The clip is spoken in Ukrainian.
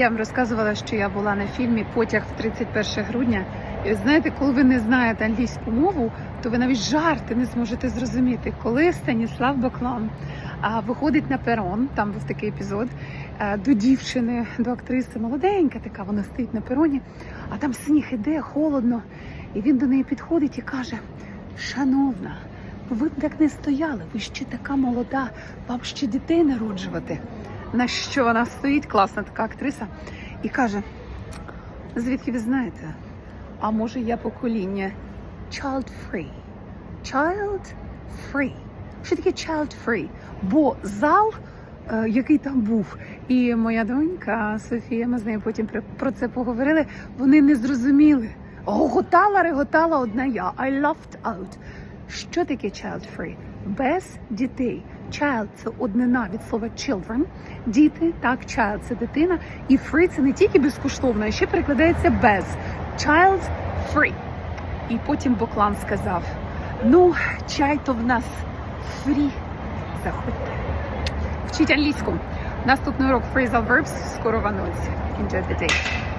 Я вам розказувала, що я була на фільмі Потяг в 31 грудня. І знаєте, коли ви не знаєте англійську мову, то ви навіть жарти не зможете зрозуміти, коли Станіслав Баклан виходить на перон, там був такий епізод, до дівчини, до актриси, молоденька така, вона стоїть на пероні, а там сніг іде, холодно. І він до неї підходить і каже: Шановна, ви б так не стояли, ви ще така молода, вам ще дітей народжувати. На що вона стоїть, класна така актриса, і каже: звідки ви знаєте? А може я покоління child free? Child free. Що таке child free? Бо зал, е, який там був, і моя донька Софія, ми з нею потім про- це поговорили. Вони не зрозуміли. Гоготала, реготала одна я. I loved out. Що таке child free? Без дітей. Child – це однина від слова children. Діти, так, child – це дитина. І free – це не тільки безкоштовно, а ще перекладається без. Child free. І потім Боклан сказав: ну, чай то в нас free. Заходьте. Вчіть англійську. Наступний урок phrasal verbs скоро в анонсі. Enjoy the day.